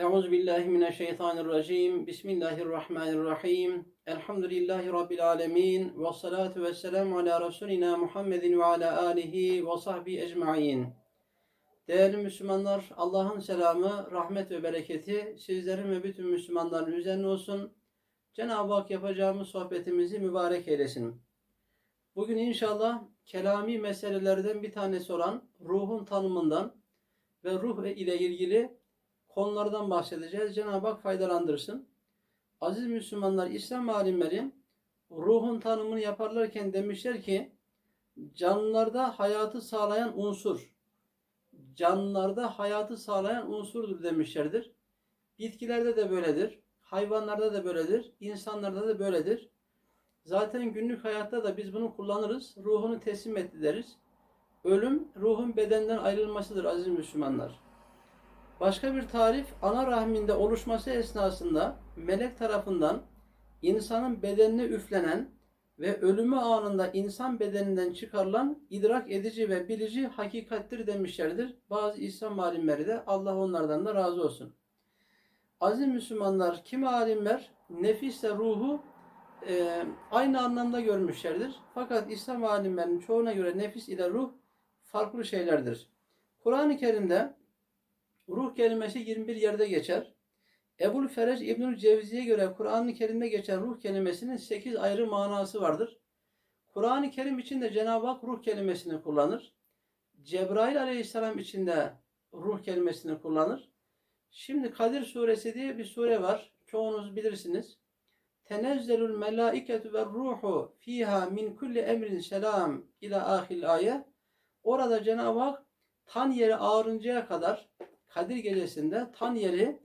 Euzu billahi mineşşeytanirracim. Bismillahirrahmanirrahim. Elhamdülillahi rabbil alamin ve salatu vesselamu ala resulina Muhammedin ve ala alihi ve sahbi ecmaîn. Değerli Müslümanlar, Allah'ın selamı, rahmet ve bereketi sizlerin ve bütün Müslümanların üzerine olsun. Cenab-ı Hak yapacağımız sohbetimizi mübarek eylesin. Bugün inşallah kelami meselelerden bir tanesi olan ruhun tanımından ve ruh ile ilgili konulardan bahsedeceğiz. Cenab-ı Hak faydalandırsın. Aziz Müslümanlar, İslam alimleri ruhun tanımını yaparlarken demişler ki canlılarda hayatı sağlayan unsur, canlılarda hayatı sağlayan unsurdur demişlerdir. Bitkilerde de böyledir, hayvanlarda da böyledir, insanlarda da böyledir. Zaten günlük hayatta da biz bunu kullanırız. Ruhunu teslim etti deriz. Ölüm ruhun bedenden ayrılmasıdır aziz Müslümanlar. Başka bir tarif ana rahminde oluşması esnasında melek tarafından insanın bedenine üflenen ve ölümü anında insan bedeninden çıkarılan idrak edici ve bilici hakikattir demişlerdir. Bazı İslam alimleri de Allah onlardan da razı olsun. Aziz Müslümanlar, kimi alimler nefisle ruhu e, aynı anlamda görmüşlerdir. Fakat İslam alimlerinin çoğuna göre nefis ile ruh farklı şeylerdir. Kur'an-ı Kerim'de ruh kelimesi 21 yerde geçer. Ebul Ferec İbnül Cevzi'ye göre Kur'an-ı Kerim'de geçen ruh kelimesinin 8 ayrı manası vardır. Kur'an-ı Kerim içinde Cenab-ı Hak ruh kelimesini kullanır. Cebrail aleyhisselam içinde ruh kelimesini kullanır. Şimdi Kadir suresi diye bir sure var. Çoğunuz bilirsiniz. Tenezzelul melaiketu ve ruhu fiha min kulli emrin selam ila ahil ayet. Orada Cenab-ı Hak tan yeri ağrıncaya kadar Kadir gecesinde tan yeri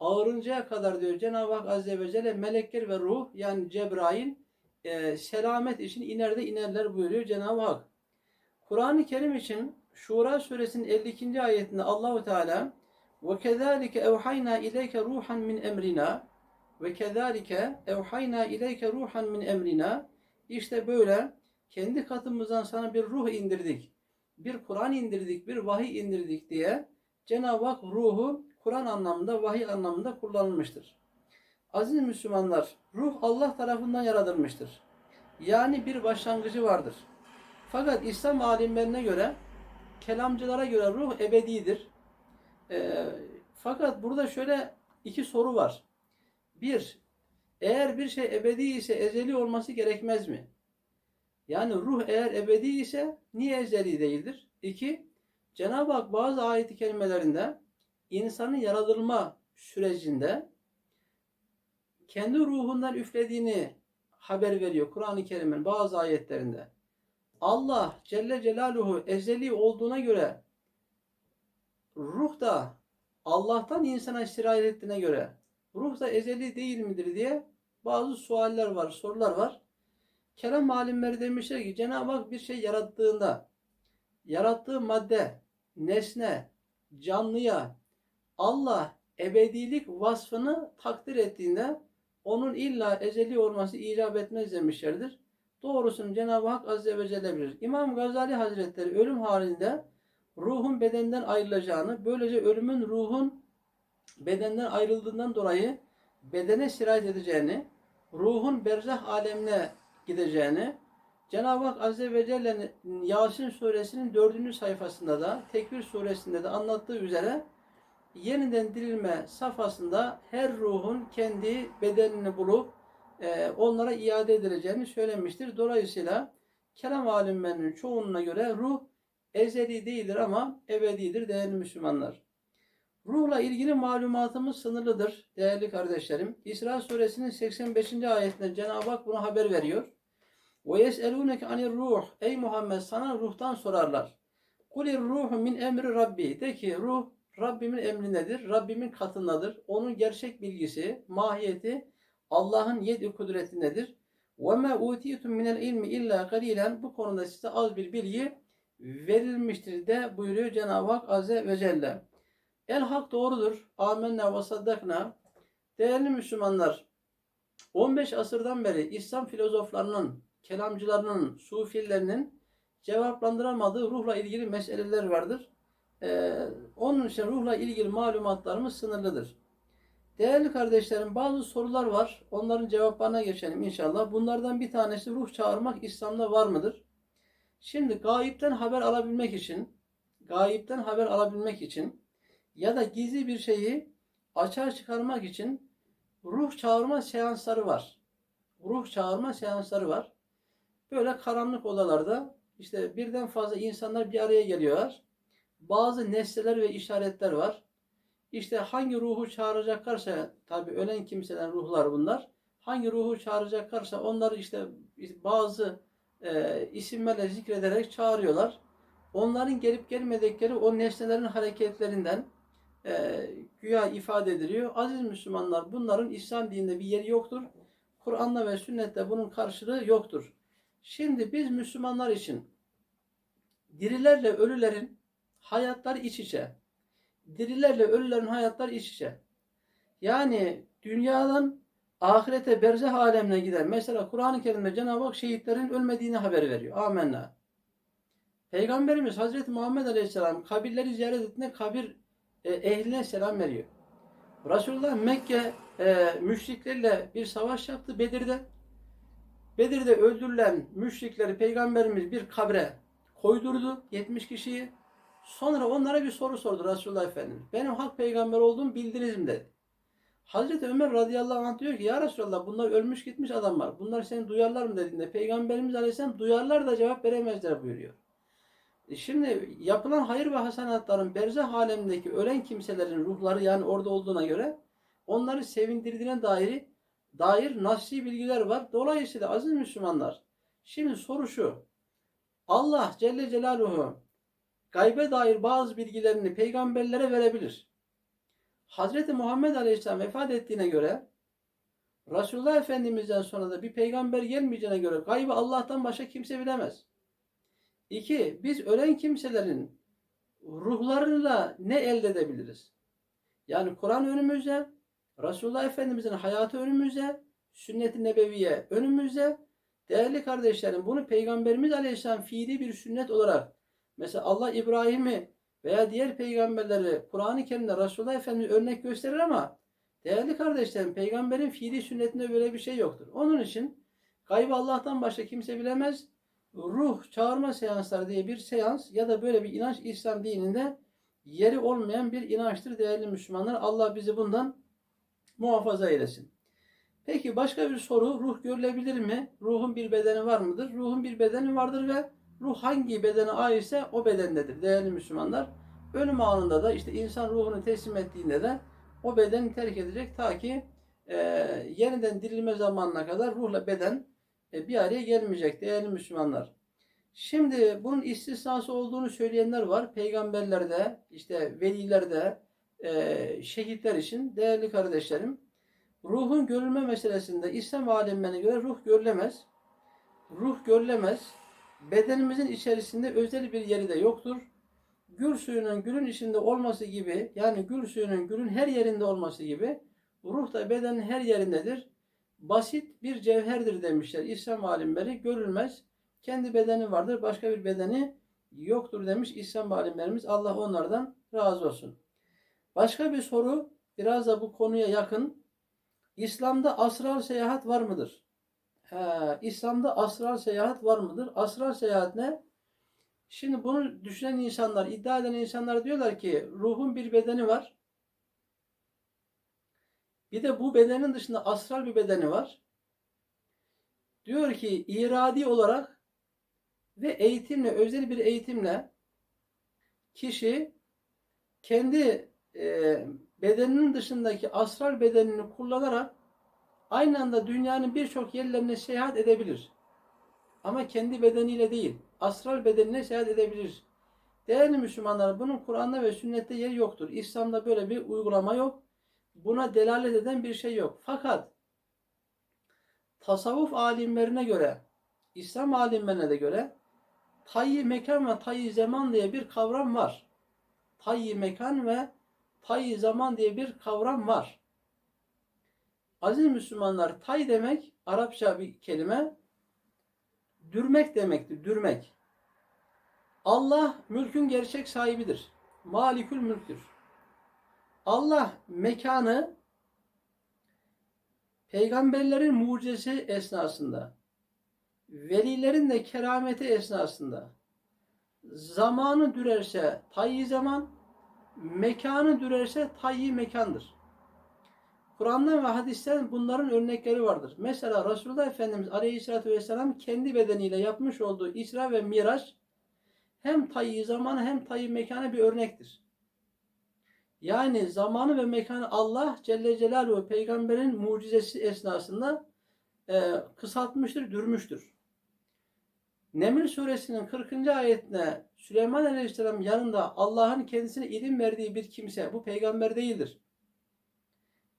ağrıncaya kadar diyor Cenab-ı Hak Azze ve Celle melekler ve ruh yani Cebrail e, selamet için inerde inerler buyuruyor Cenab-ı Hak. Kur'an-ı Kerim için Şura suresinin 52. ayetinde Allahu Teala ve kezalike evhayna ileyke ruhan min emrina ve kezalike evhayna ileyke ruhan min emrina işte böyle kendi katımızdan sana bir ruh indirdik. Bir Kur'an indirdik, bir vahiy indirdik diye Cenab-ı Hak ruhu Kur'an anlamında, vahiy anlamında kullanılmıştır. Aziz Müslümanlar, ruh Allah tarafından yaratılmıştır. Yani bir başlangıcı vardır. Fakat İslam alimlerine göre, kelamcılara göre ruh ebedidir. E, fakat burada şöyle iki soru var. Bir, eğer bir şey ebedi ise ezeli olması gerekmez mi? Yani ruh eğer ebedi ise niye ezeli değildir? İki, Cenab-ı Hak bazı ayet-i kerimelerinde insanın yaratılma sürecinde kendi ruhundan üflediğini haber veriyor Kur'an-ı Kerim'in bazı ayetlerinde. Allah Celle Celaluhu ezeli olduğuna göre ruh da Allah'tan insana sirayet ettiğine göre ruh da ezeli değil midir diye bazı sualler var, sorular var. Kelam alimleri demişler ki Cenab-ı Hak bir şey yarattığında yarattığı madde nesne, canlıya Allah ebedilik vasfını takdir ettiğinde onun illa ezeli olması icap etmez demişlerdir. Doğrusunu Cenab-ı Hak Azze ve Celle bilir. İmam Gazali Hazretleri ölüm halinde ruhun bedenden ayrılacağını, böylece ölümün ruhun bedenden ayrıldığından dolayı bedene sirayet edeceğini, ruhun berzah alemine gideceğini, Cenab-ı Hak Azze ve Celle'nin Yasin suresinin dördüncü sayfasında da Tekvir suresinde de anlattığı üzere yeniden dirilme safhasında her ruhun kendi bedenini bulup e, onlara iade edileceğini söylemiştir. Dolayısıyla kelam alimlerinin çoğunluğuna göre ruh ezeli değildir ama ebedidir değerli Müslümanlar. Ruhla ilgili malumatımız sınırlıdır değerli kardeşlerim. İsra suresinin 85. ayetinde Cenab-ı Hak bunu haber veriyor. Ve yeselûneke anir ruh. Ey Muhammed sana ruhtan sorarlar. Kulir ruhu min emri Rabbi. De ki ruh Rabbimin emrindedir. Rabbimin katındadır. Onun gerçek bilgisi, mahiyeti Allah'ın yedi kudretindedir. Ve ma utitum minel ilmi illa galilen. Bu konuda size az bir bilgi verilmiştir de buyuruyor Cenab-ı Hak Azze ve Celle. El hak doğrudur. Amenna ve saddakna. Değerli Müslümanlar, 15 asırdan beri İslam filozoflarının kelamcılarının, sufilerinin cevaplandıramadığı ruhla ilgili meseleler vardır. Ee, onun için ruhla ilgili malumatlarımız sınırlıdır. Değerli kardeşlerim bazı sorular var. Onların cevaplarına geçelim inşallah. Bunlardan bir tanesi ruh çağırmak İslam'da var mıdır? Şimdi gayipten haber alabilmek için, gayipten haber alabilmek için ya da gizli bir şeyi açığa çıkarmak için ruh çağırma seansları var. Ruh çağırma seansları var. Böyle karanlık odalarda işte birden fazla insanlar bir araya geliyorlar. Bazı nesneler ve işaretler var. İşte hangi ruhu çağıracaklarsa tabi ölen kimseden ruhlar bunlar. Hangi ruhu çağıracaklarsa onları işte bazı e, isimlerle zikrederek çağırıyorlar. Onların gelip gelmedikleri o nesnelerin hareketlerinden e, güya ifade ediliyor. Aziz Müslümanlar bunların İslam dininde bir yeri yoktur. Kur'an'da ve sünnette bunun karşılığı yoktur. Şimdi biz Müslümanlar için dirilerle ölülerin hayatları iç içe. Dirilerle ölülerin hayatları iç içe. Yani dünyadan ahirete berzeh alemine giden mesela Kur'an-ı Kerim'de Cenab-ı Hak şehitlerin ölmediğini haber veriyor. Amenna. Peygamberimiz Hazreti Muhammed Aleyhisselam kabirleri ziyaret ettiğinde kabir e, ehline selam veriyor. Resulullah Mekke e, müşrikleriyle bir savaş yaptı Bedir'de. Bedir'de öldürülen müşrikleri Peygamberimiz bir kabre koydurdu 70 kişiyi. Sonra onlara bir soru sordu Resulullah Efendimiz. Benim hak peygamber olduğumu bildiniz mi dedi. Hazreti Ömer radıyallahu anh diyor ki ya Resulallah bunlar ölmüş gitmiş adamlar. Bunlar seni duyarlar mı dediğinde Peygamberimiz aleyhisselam duyarlar da cevap veremezler buyuruyor. E Şimdi yapılan hayır ve hasenatların berzah alemindeki ölen kimselerin ruhları yani orada olduğuna göre onları sevindirdiğine dair dair nasli bilgiler var. Dolayısıyla aziz Müslümanlar şimdi soru şu. Allah Celle Celaluhu gaybe dair bazı bilgilerini peygamberlere verebilir. Hazreti Muhammed Aleyhisselam vefat ettiğine göre Resulullah Efendimiz'den sonra da bir peygamber gelmeyeceğine göre gaybı Allah'tan başka kimse bilemez. İki, biz ölen kimselerin ruhlarıyla ne elde edebiliriz? Yani Kur'an önümüzde, Resulullah Efendimiz'in hayatı önümüzde, sünnet-i nebeviye önümüzde. Değerli kardeşlerim bunu Peygamberimiz Aleyhisselam fiili bir sünnet olarak mesela Allah İbrahim'i veya diğer peygamberleri Kur'an-ı Kerim'de Resulullah Efendimiz örnek gösterir ama değerli kardeşlerim peygamberin fiili sünnetinde böyle bir şey yoktur. Onun için gaybı Allah'tan başka kimse bilemez. Ruh çağırma seansları diye bir seans ya da böyle bir inanç İslam dininde yeri olmayan bir inançtır değerli Müslümanlar. Allah bizi bundan muhafaza eylesin. Peki başka bir soru. Ruh görülebilir mi? Ruhun bir bedeni var mıdır? Ruhun bir bedeni vardır ve ruh hangi bedene aitse o bedendedir değerli Müslümanlar. Ölüm anında da işte insan ruhunu teslim ettiğinde de o bedeni terk edecek ta ki e, yeniden dirilme zamanına kadar ruhla beden e, bir araya gelmeyecek değerli Müslümanlar. Şimdi bunun istisnası olduğunu söyleyenler var. Peygamberlerde, işte velilerde, e, şehitler için değerli kardeşlerim. Ruhun görülme meselesinde İslam alimlerine göre ruh görülemez. Ruh görülemez. Bedenimizin içerisinde özel bir yeri de yoktur. Gül suyunun gülün içinde olması gibi, yani gül suyunun gülün her yerinde olması gibi, ruh da bedenin her yerindedir. Basit bir cevherdir demişler İslam alimleri. Görülmez. Kendi bedeni vardır, başka bir bedeni yoktur demiş İslam alimlerimiz. Allah onlardan razı olsun. Başka bir soru, biraz da bu konuya yakın. İslam'da asral seyahat var mıdır? He, İslam'da asral seyahat var mıdır? Asral seyahat ne? Şimdi bunu düşünen insanlar, iddia eden insanlar diyorlar ki ruhun bir bedeni var. Bir de bu bedenin dışında asral bir bedeni var. Diyor ki iradi olarak ve eğitimle, özel bir eğitimle kişi kendi e, bedeninin dışındaki asral bedenini kullanarak aynı anda dünyanın birçok yerlerine seyahat edebilir. Ama kendi bedeniyle değil, asral bedenine seyahat edebilir. Değerli Müslümanlar bunun Kur'an'da ve sünnette yeri yoktur. İslam'da böyle bir uygulama yok. Buna delalet eden bir şey yok. Fakat tasavvuf alimlerine göre, İslam alimlerine de göre tayyi mekan ve tayyi zaman diye bir kavram var. Tayyi mekan ve tayyi zaman diye bir kavram var. Aziz Müslümanlar tay demek Arapça bir kelime dürmek demektir. Dürmek. Allah mülkün gerçek sahibidir. Malikül mülktür. Allah mekanı peygamberlerin mucizesi esnasında, velilerin de kerameti esnasında, zamanı dürerse tayyi zaman, mekanı dürerse tayyi mekandır. Kur'an'dan ve hadisten bunların örnekleri vardır. Mesela Resulullah Efendimiz Aleyhisselatü Vesselam kendi bedeniyle yapmış olduğu İsra ve Miraç hem tayyi zamanı hem tayyi mekanı bir örnektir. Yani zamanı ve mekanı Allah Celle Celaluhu peygamberin mucizesi esnasında e, kısaltmıştır, dürmüştür. Neml suresinin 40. ayetine Süleyman Aleyhisselam yanında Allah'ın kendisine ilim verdiği bir kimse bu peygamber değildir.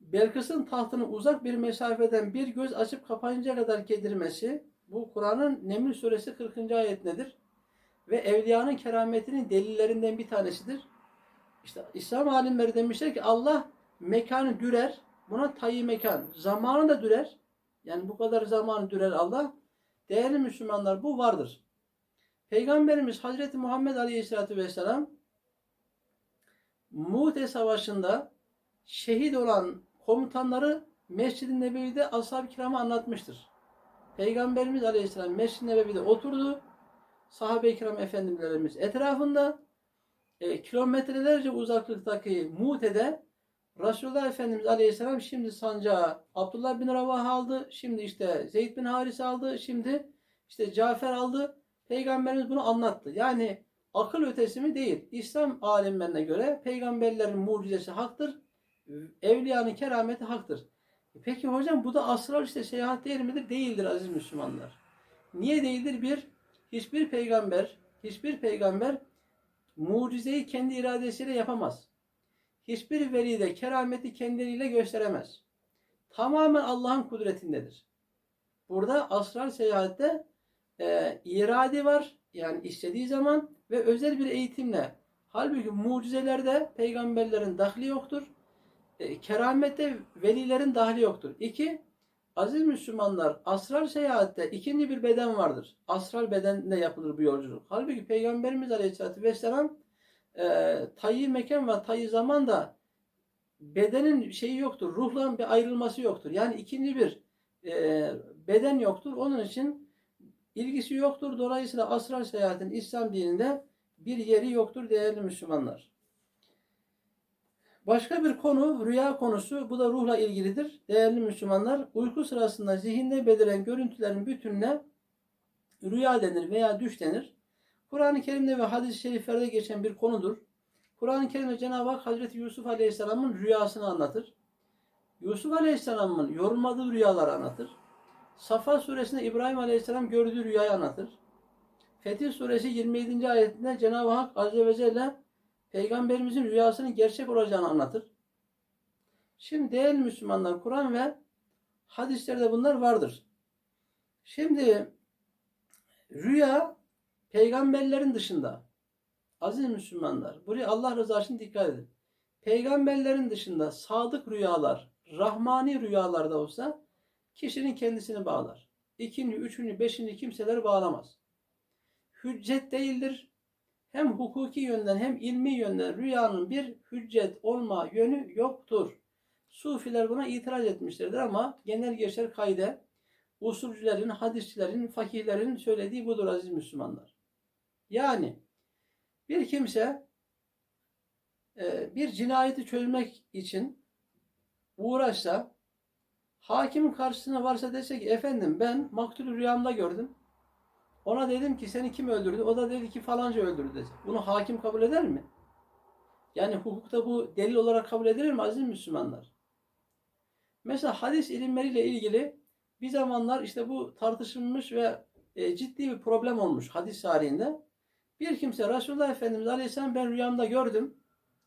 Belkıs'ın tahtını uzak bir mesafeden bir göz açıp kapayıncaya kadar getirmesi bu Kur'an'ın Neml suresi 40. ayetnedir. Ve evliyanın kerametinin delillerinden bir tanesidir. İşte İslam alimleri demişler ki Allah mekanı dürer. Buna tayyi mekan. Zamanı da dürer. Yani bu kadar zamanı dürer Allah. Değerli Müslümanlar bu vardır. Peygamberimiz Hazreti Muhammed Aleyhisselatü Vesselam Mu'te Savaşı'nda şehit olan komutanları Mescid-i Nebevi'de ashab-ı kirama anlatmıştır. Peygamberimiz Aleyhisselam Mescid-i Nebevi'de oturdu. Sahabe-i kiram efendilerimiz etrafında e, kilometrelerce uzaklıktaki Mu'te'de Resulullah Efendimiz Aleyhisselam şimdi sancağı Abdullah bin Ravaha aldı. Şimdi işte Zeyd bin Haris aldı. Şimdi işte Cafer aldı. Peygamberimiz bunu anlattı. Yani akıl ötesi mi değil. İslam alimlerine göre peygamberlerin mucizesi haktır. Evliyanın kerameti haktır. E Peki hocam bu da asrar işte seyahat değil midir? Değildir aziz Müslümanlar. Niye değildir? Bir, hiçbir peygamber, hiçbir peygamber mucizeyi kendi iradesiyle yapamaz. Hiçbir veli de kerameti kendiliğiyle gösteremez. Tamamen Allah'ın kudretindedir. Burada asrar seyahatte e, irade var. Yani istediği zaman ve özel bir eğitimle. Halbuki mucizelerde peygamberlerin dahli yoktur. E, keramette velilerin dahli yoktur. İki, aziz Müslümanlar asrar seyahatte ikinci bir beden vardır. Asrar bedende yapılır bu yolculuk. Halbuki Peygamberimiz Aleyhisselatü Vesselam e, tayyi mekan ve tayyi zaman da bedenin şeyi yoktur. Ruhla bir ayrılması yoktur. Yani ikinci bir e, beden yoktur. Onun için ilgisi yoktur. Dolayısıyla asrar seyahatin İslam dininde bir yeri yoktur değerli Müslümanlar. Başka bir konu rüya konusu. Bu da ruhla ilgilidir. Değerli Müslümanlar uyku sırasında zihinde beliren görüntülerin bütününe rüya denir veya düş denir. Kur'an-ı Kerim'de ve hadis-i şeriflerde geçen bir konudur. Kur'an-ı Kerim'de Cenab-ı Hak Hazreti Yusuf Aleyhisselam'ın rüyasını anlatır. Yusuf Aleyhisselam'ın yorulmadığı rüyaları anlatır. Safa suresinde İbrahim Aleyhisselam gördüğü rüyayı anlatır. Fetih suresi 27. ayetinde Cenab-ı Hak Azze ve Celle Peygamberimizin rüyasının gerçek olacağını anlatır. Şimdi değerli Müslümanlar Kur'an ve hadislerde bunlar vardır. Şimdi rüya peygamberlerin dışında aziz Müslümanlar buraya Allah rızası için dikkat edin. Peygamberlerin dışında sadık rüyalar, rahmani rüyalar da olsa kişinin kendisini bağlar. İkinci, üçüncü, beşinci kimseleri bağlamaz. Hüccet değildir. Hem hukuki yönden hem ilmi yönden rüyanın bir hüccet olma yönü yoktur. Sufiler buna itiraz etmişlerdir ama genel geçer kaide usulcülerin, hadisçilerin, fakihlerin söylediği budur aziz Müslümanlar. Yani bir kimse e, bir cinayeti çözmek için uğraşsa hakimin karşısına varsa dese ki efendim ben maktulü rüyamda gördüm. Ona dedim ki seni kim öldürdü? O da dedi ki falanca öldürdü dedi. Bunu hakim kabul eder mi? Yani hukukta bu delil olarak kabul edilir mi aziz Müslümanlar? Mesela hadis ilimleriyle ilgili bir zamanlar işte bu tartışılmış ve e, ciddi bir problem olmuş hadis tarihinde. Bir kimse Resulullah Efendimiz Aleyhisselam ben rüyamda gördüm.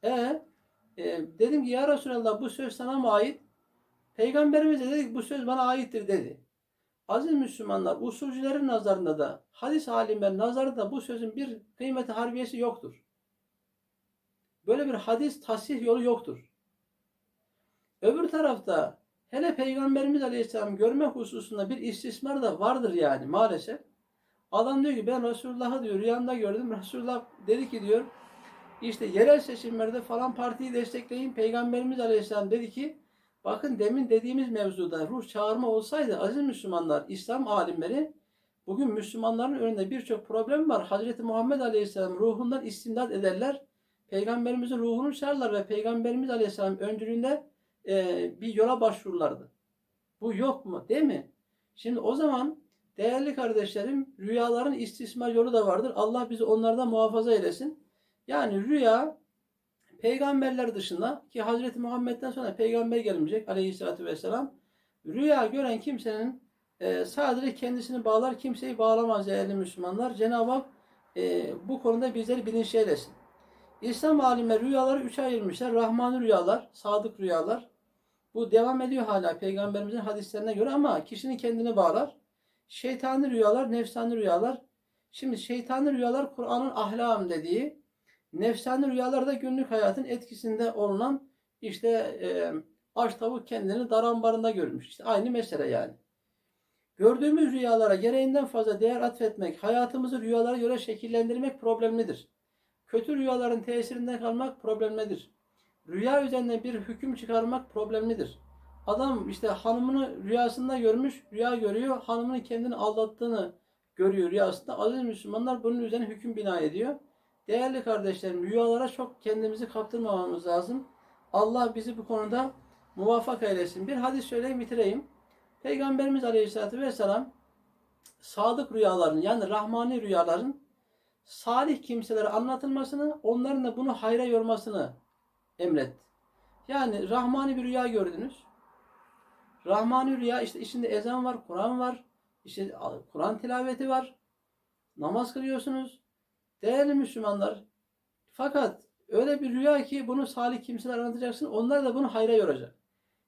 E, e dedim ki ya Resulallah bu söz sana mı ait? Peygamberimiz de dedi ki bu söz bana aittir dedi. Aziz Müslümanlar usulcülerin nazarında da hadis alimlerin nazarında bu sözün bir kıymeti harbiyesi yoktur. Böyle bir hadis tasih yolu yoktur. Öbür tarafta hele Peygamberimiz Aleyhisselam görme hususunda bir istismar da vardır yani maalesef. Adam diyor ki ben Resulullah'ı diyor rüyamda gördüm. Resulullah dedi ki diyor işte yerel seçimlerde falan partiyi destekleyin. Peygamberimiz Aleyhisselam dedi ki Bakın demin dediğimiz mevzuda ruh çağırma olsaydı aziz Müslümanlar, İslam alimleri bugün Müslümanların önünde birçok problem var. Hazreti Muhammed Aleyhisselam ruhundan istimdad ederler. Peygamberimizin ruhunu çağırırlar ve Peygamberimiz Aleyhisselam öncülüğünde e, bir yola başvururlardı. Bu yok mu? Değil mi? Şimdi o zaman değerli kardeşlerim rüyaların istismar yolu da vardır. Allah bizi onlardan muhafaza eylesin. Yani rüya peygamberler dışında ki Hazreti Muhammed'den sonra peygamber gelmeyecek aleyhissalatü vesselam rüya gören kimsenin e, sadece kendisini bağlar kimseyi bağlamaz değerli Müslümanlar. Cenab-ı Hak e, bu konuda bizleri bilinçli eylesin. İslam alimleri rüyaları üçe ayırmışlar. Rahmani rüyalar, sadık rüyalar. Bu devam ediyor hala peygamberimizin hadislerine göre ama kişinin kendini bağlar. Şeytani rüyalar, nefsani rüyalar. Şimdi şeytani rüyalar Kur'an'ın ahlam dediği, nefsani rüyalar da günlük hayatın etkisinde olunan işte e, aç tavuk kendini dar ambarında görmüş. İşte aynı mesele yani. Gördüğümüz rüyalara gereğinden fazla değer atfetmek, hayatımızı rüyalara göre şekillendirmek problemlidir. Kötü rüyaların tesirinden kalmak problemlidir. Rüya üzerine bir hüküm çıkarmak problemlidir. Adam işte hanımını rüyasında görmüş, rüya görüyor, hanımının kendini aldattığını görüyor rüyasında. Aziz Müslümanlar bunun üzerine hüküm bina ediyor. Değerli kardeşlerim, rüyalara çok kendimizi kaptırmamamız lazım. Allah bizi bu konuda muvaffak eylesin. Bir hadis söyleyeyim bitireyim. Peygamberimiz Aleyhisselatü Vesselam sadık rüyaların yani rahmani rüyaların salih kimselere anlatılmasını, onların da bunu hayra yormasını emretti. Yani rahmani bir rüya gördünüz. Rahmani rüya işte içinde ezan var, Kur'an var, işte Kur'an tilaveti var. Namaz kılıyorsunuz. Değerli Müslümanlar. Fakat öyle bir rüya ki bunu salih kimseler anlatacaksın. Onlar da bunu hayra yoracak.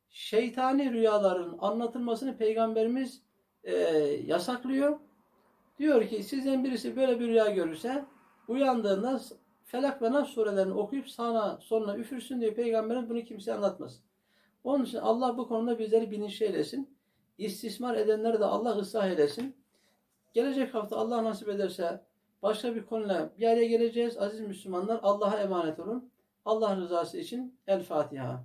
Şeytani rüyaların anlatılmasını Peygamberimiz e, yasaklıyor. Diyor ki sizden birisi böyle bir rüya görürse uyandığında Felak ve Nas surelerini okuyup sağına sonuna üfürsün diye Peygamberin bunu kimseye anlatmasın. Onun için Allah bu konuda bizleri bilinçli eylesin. İstismar edenleri de Allah ıslah eylesin. Gelecek hafta Allah nasip ederse başka bir konuyla bir araya geleceğiz. Aziz Müslümanlar Allah'a emanet olun. Allah rızası için El Fatiha.